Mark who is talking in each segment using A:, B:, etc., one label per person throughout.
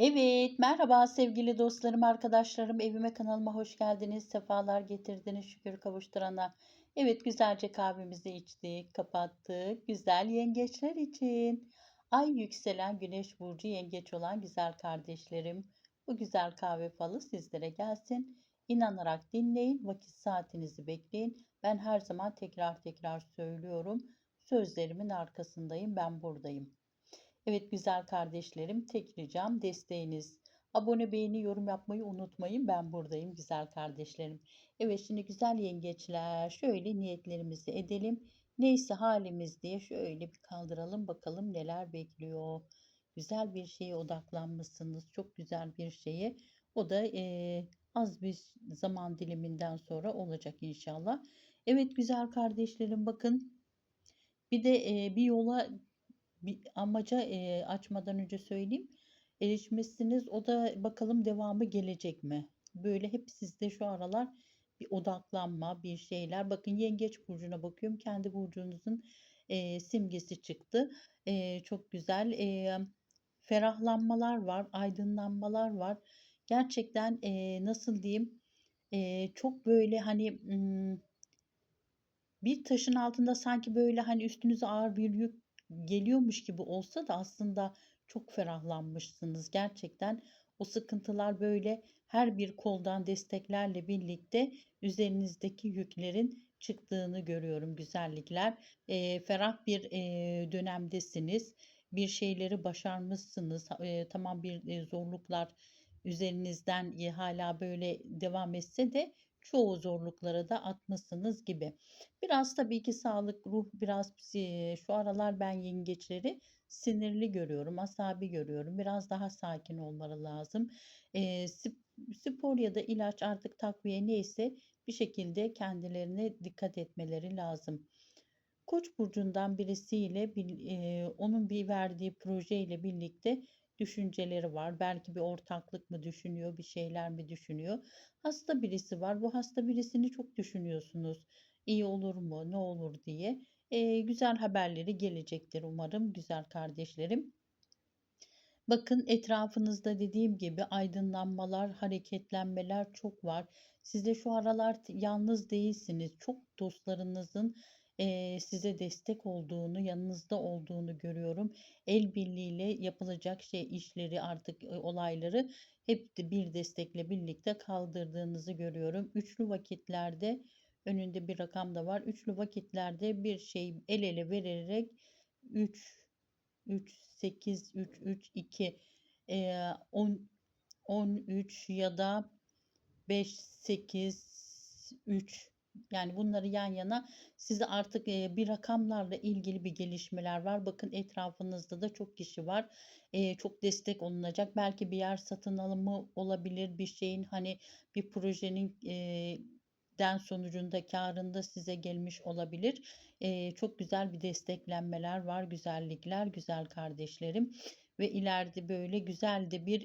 A: Evet, merhaba sevgili dostlarım, arkadaşlarım. Evime, kanalıma hoş geldiniz. Sefalar getirdiniz şükür kavuşturana. Evet, güzelce kahvemizi içtik, kapattık. Güzel yengeçler için. Ay yükselen güneş burcu yengeç olan güzel kardeşlerim. Bu güzel kahve falı sizlere gelsin. İnanarak dinleyin, vakit saatinizi bekleyin. Ben her zaman tekrar tekrar söylüyorum. Sözlerimin arkasındayım, ben buradayım. Evet güzel kardeşlerim, tek ricam desteğiniz. Abone, beğeni, yorum yapmayı unutmayın. Ben buradayım güzel kardeşlerim. Evet şimdi güzel yengeçler şöyle niyetlerimizi edelim. Neyse halimiz diye şöyle bir kaldıralım bakalım neler bekliyor. Güzel bir şeye odaklanmışsınız. Çok güzel bir şeye. O da eee, az bir zaman diliminden sonra olacak inşallah. Evet güzel kardeşlerim bakın. Bir de eee, bir yola bir amaca, eee, açmadan önce söyleyeyim. Erişmişsiniz. O da bakalım devamı gelecek mi? Böyle hep sizde şu aralar bir odaklanma, bir şeyler. Bakın Yengeç burcuna bakıyorum. Kendi burcunuzun eee, simgesi çıktı. Eee, çok güzel. Eee, ferahlanmalar var, aydınlanmalar var. Gerçekten eee, nasıl diyeyim? Eee, çok böyle hani bir taşın altında sanki böyle hani üstünüze ağır bir yük geliyormuş gibi olsa da aslında çok ferahlanmışsınız. Gerçekten o sıkıntılar böyle her bir koldan desteklerle birlikte üzerinizdeki yüklerin çıktığını görüyorum güzellikler. Eee, ferah bir eee, dönemdesiniz. Bir şeyleri başarmışsınız. Eee, tamam bir eee, zorluklar üzerinizden e, hala böyle devam etse de çoğu zorluklara da atmışsınız gibi. Biraz tabii ki sağlık, ruh biraz şu aralar ben yengeçleri sinirli görüyorum, asabi görüyorum. Biraz daha sakin olmaları lazım. Sp spor ya da ilaç artık takviye neyse bir şekilde kendilerine dikkat etmeleri lazım. Koç burcundan birisiyle eee, onun bir verdiği projeyle birlikte düşünceleri var. Belki bir ortaklık mı düşünüyor, bir şeyler mi düşünüyor? Hasta birisi var. Bu hasta birisini çok düşünüyorsunuz. İyi olur mu, ne olur diye. Eee, güzel haberleri gelecektir umarım güzel kardeşlerim. Bakın etrafınızda dediğim gibi aydınlanmalar, hareketlenmeler çok var. Siz de şu aralar yalnız değilsiniz. Çok dostlarınızın size destek olduğunu, yanınızda olduğunu görüyorum. El birliğiyle yapılacak şey işleri artık olayları hep de bir destekle birlikte kaldırdığınızı görüyorum. Üçlü vakitlerde önünde bir rakam da var. Üçlü vakitlerde bir şey el ele vererek 3 3, 8, 3, 3, 2, eee, 10, 13 ya da 5, 8, 3 yani bunları yan yana size artık bir rakamlarla ilgili bir gelişmeler var. Bakın etrafınızda da çok kişi var. Çok destek olunacak. Belki bir yer satın alımı olabilir. Bir şeyin hani bir projenin den sonucunda karında size gelmiş olabilir. Çok güzel bir desteklenmeler var, güzellikler, güzel kardeşlerim ve ileride böyle güzel de bir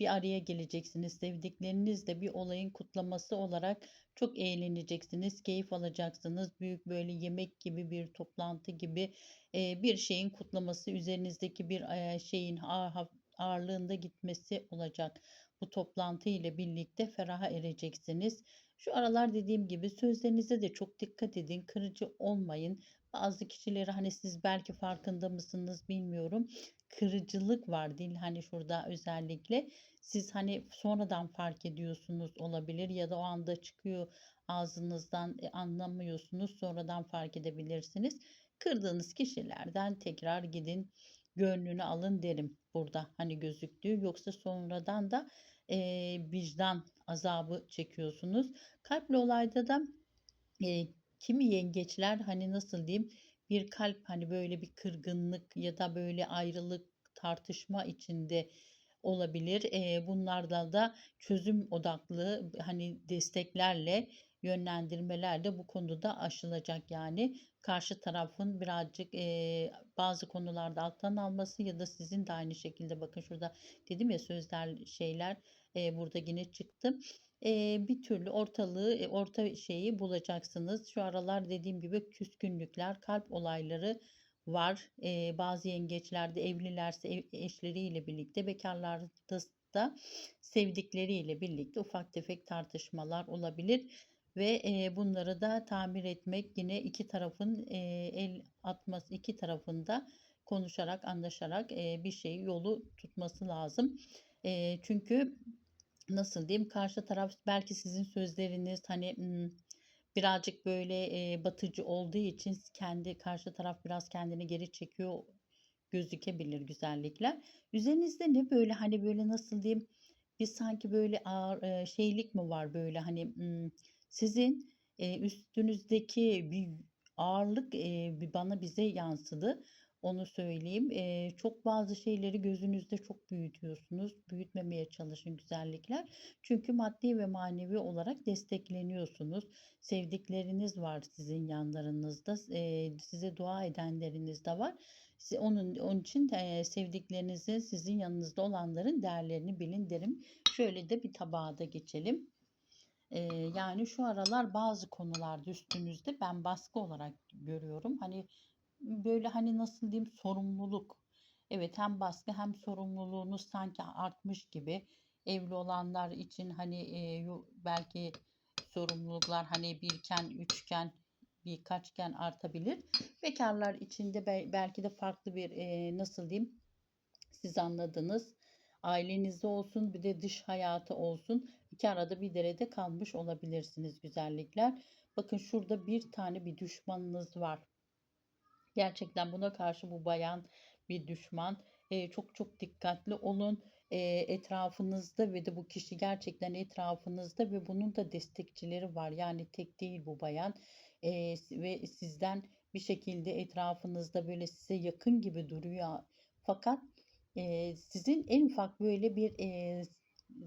A: bir araya geleceksiniz. Sevdiklerinizle bir olayın kutlaması olarak çok eğleneceksiniz, keyif alacaksınız. Büyük böyle yemek gibi bir toplantı gibi bir şeyin kutlaması, üzerinizdeki bir şeyin ağ- ağırlığında gitmesi olacak. Bu toplantı ile birlikte feraha ereceksiniz. Şu aralar dediğim gibi sözlerinize de çok dikkat edin. Kırıcı olmayın. Bazı kişileri hani siz belki farkında mısınız bilmiyorum. Kırıcılık var değil hani şurada özellikle. Siz hani sonradan fark ediyorsunuz olabilir ya da o anda çıkıyor ağzınızdan e, anlamıyorsunuz. Sonradan fark edebilirsiniz. Kırdığınız kişilerden tekrar gidin gönlünü alın derim burada hani gözüktüğü. Yoksa sonradan da eee, vicdan azabı çekiyorsunuz. Kalple olayda da e, kimi yengeçler hani nasıl diyeyim bir kalp hani böyle bir kırgınlık ya da böyle ayrılık tartışma içinde olabilir. E, bunlardan da çözüm odaklı hani desteklerle yönlendirmelerle bu konuda aşılacak yani karşı tarafın birazcık e, bazı konularda alttan alması ya da sizin de aynı şekilde bakın şurada dedim ya sözler şeyler e, burada yine çıktı Eee, bir türlü ortalığı, eee, orta şeyi bulacaksınız. Şu aralar dediğim gibi küskünlükler, kalp olayları var. Eee, bazı yengeçlerde evlilerse ev eşleriyle birlikte, bekarlarda da sevdikleriyle birlikte ufak tefek tartışmalar olabilir ve, eee, bunları da tamir etmek yine 2 tarafın, eee, el atması 2 tarafın da konuşarak, anlaşarak, eee, bir şeyi yolu tutması lazım. Eee, çünkü nasıl diyeyim, karşı taraf belki sizin sözleriniz, hani, birazcık böyle, eee, batıcı olduğu için kendi karşı taraf biraz kendini geri çekiyor gözükebilir güzellikler. Üzerinizde ne böyle, hani, böyle, nasıl diyeyim, bir sanki böyle ağır, eee, şeylik mi var böyle, hani, sizin, eee, üstünüzdeki bir ağırlık, bir bana bize yansıdı. Onu söyleyeyim. Eee, çok bazı şeyleri gözünüzde çok büyütüyorsunuz. Büyütmemeye çalışın güzellikler. Çünkü maddi ve manevi olarak destekleniyorsunuz. Sevdikleriniz var sizin yanlarınızda. Eee, size dua edenleriniz de var. Onun onun için, eee, sevdiklerinizin sizin yanınızda olanların değerlerini bilin derim. Şöyle de bir tabağa da geçelim. Eee, yani şu aralar bazı konularda üstünüzde ben baskı olarak görüyorum. Hani, böyle, hani, nasıl diyeyim, sorumluluk. Evet, hem baskı hem sorumluluğunuz sanki artmış gibi. Evli olanlar için, hani, yo belki sorumluluklar, hani, 1'ken 3'ken birkaçken artabilir. Bekarlar için de bel belki de farklı bir, eee, nasıl diyeyim, siz anladınız. Ailenizde olsun, bir de dış hayatı olsun. 2 arada bir derede kalmış olabilirsiniz güzellikler. Bakın şurada bir tane bir düşmanınız var. Gerçekten buna karşı bu bayan bir düşman. Eee, çok çok dikkatli olun. Eee, etrafınızda ve de bu kişi gerçekten etrafınızda ve bunun da destekçileri var. Yani tek değil bu bayan. S ve sizden bir şekilde etrafınızda böyle size yakın gibi duruyor. Fakat, eee, sizin en ufak böyle bir, eee,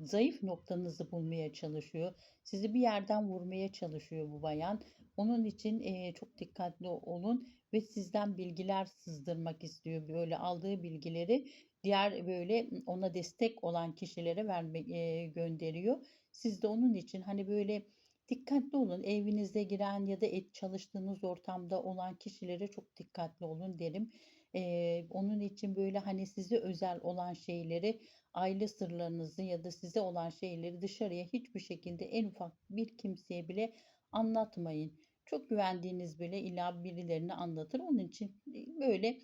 A: zayıf noktanızı bulmaya çalışıyor. Sizi bir yerden vurmaya çalışıyor bu bayan. Onun için, eee, çok dikkatli olun ve sizden bilgiler sızdırmak istiyor. Böyle aldığı bilgileri diğer böyle ona destek olan kişilere verme eee, gönderiyor. Siz de onun için, hani, böyle dikkatli olun. Evinize giren ya da et çalıştığınız ortamda olan kişilere çok dikkatli olun derim. Eee, onun için, böyle, hani, size özel olan şeyleri, aile sırlarınızı ya da size olan şeyleri dışarıya hiçbir şekilde en ufak bir kimseye bile anlatmayın. Çok güvendiğiniz bile illa birilerine anlatır. Onun için, eee, böyle,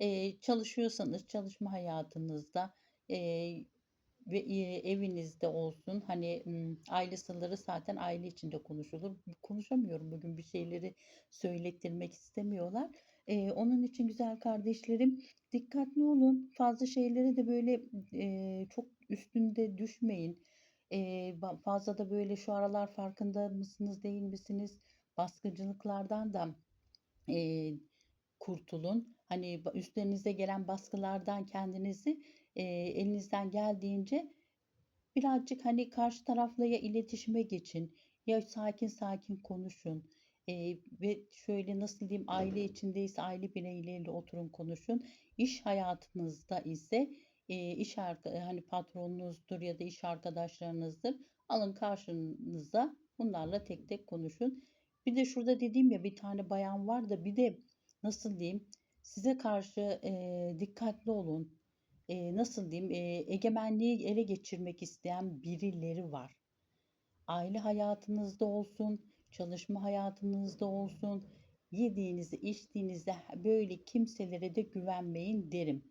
A: eee, çalışıyorsanız çalışma hayatınızda, eee, ve, evinizde olsun, hani, aile sırları zaten aile içinde konuşulur. Konuşamıyorum bugün bir şeyleri söylettirmek istemiyorlar. Eee, onun için güzel kardeşlerim, dikkatli olun. Fazla şeylere de böyle, eee, çok üstünde düşmeyin. Ba fazla da böyle şu aralar farkında mısınız, değil misiniz? Baskıcılıklardan da, eee, kurtulun. Hani, üstlerinize gelen baskılardan kendinizi, eee, elinizden geldiğince birazcık, hani, karşı tarafla ya iletişime geçin ya sakin sakin konuşun. Eee, ve şöyle, nasıl diyeyim, aile içindeyse aile bireyleriyle oturun konuşun. İş hayatınızda ise, eee, iş hani, patronunuzdur ya da iş arkadaşlarınızdır. Alın karşınıza, bunlarla tek tek konuşun. Bir de şurada dediğim ya, bir tane bayan var da bir de nasıl diyeyim, size karşı, eee, dikkatli olun. Eee, nasıl diyeyim, eee, egemenliği ele geçirmek isteyen birileri var. Aile hayatınızda olsun, çalışma hayatınızda olsun, yediğinizde, içtiğinizde böyle kimselere de güvenmeyin derim.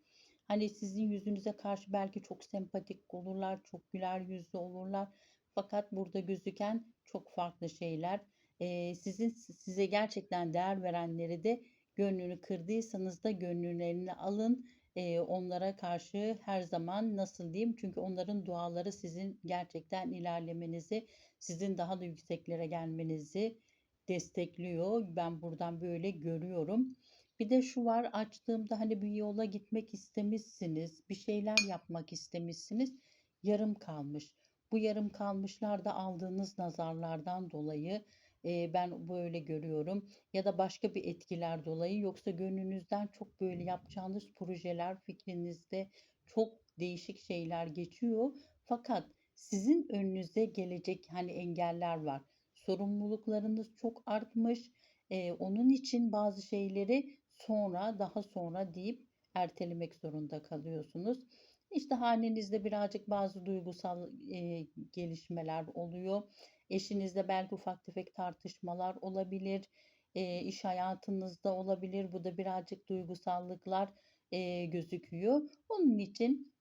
A: Hani, sizin yüzünüze karşı belki çok sempatik olurlar, çok güler yüzlü olurlar fakat burada gözüken çok farklı şeyler. Eee, sizin size gerçekten değer verenleri de gönlünü kırdıysanız da gönüllerini alın. Eee, onlara karşı her zaman nasıl diyeyim, çünkü onların duaları sizin gerçekten ilerlemenizi, sizin daha da yükseklere gelmenizi destekliyor. Ben buradan böyle görüyorum. Bir de şu var, açtığımda, hani, bir yola gitmek istemişsiniz, bir şeyler yapmak istemişsiniz, yarım kalmış. Bu yarım kalmışlar da aldığınız nazarlardan dolayı, eee, ben böyle görüyorum ya da başka bir etkiler dolayı. Yoksa gönlünüzden çok böyle yapacağınız projeler, fikrinizde çok değişik şeyler geçiyor. Fakat sizin önünüze gelecek, hani, engeller var. Sorumluluklarınız çok artmış. Onun için bazı şeyleri sonra, daha sonra deyip ertelemek zorunda kalıyorsunuz. İşte hanenizde birazcık bazı duygusal, eee, gelişmeler oluyor. Eşinizle belki ufak tefek tartışmalar olabilir. Eee, iş hayatınızda olabilir. Bu da birazcık duygusallıklar, eee, gözüküyor. Onun için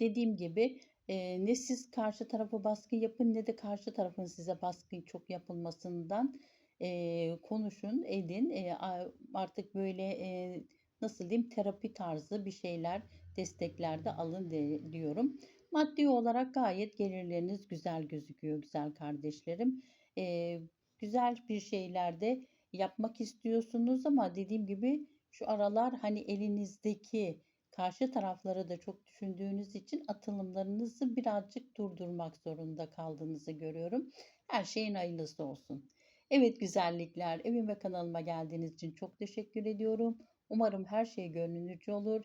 A: dediğim gibi, eee, ne siz karşı tarafa baskı yapın ne de karşı tarafın size baskı çok yapılmasından, eee, konuşun, edin. A artık böyle, eee, nasıl diyeyim, terapi tarzı bir şeyler, destekler de alın de diyorum. Maddi olarak gayet gelirleriniz güzel gözüküyor güzel kardeşlerim. Eee, güzel bir şeyler de yapmak istiyorsunuz ama dediğim gibi şu aralar, hani, elinizdeki karşı tarafları da çok düşündüğünüz için atılımlarınızı birazcık durdurmak zorunda kaldığınızı görüyorum. Her şeyin hayırlısı olsun. Evet güzellikler, evime kanalıma geldiğiniz için çok teşekkür ediyorum. Umarım her şey gönlünüzce olur.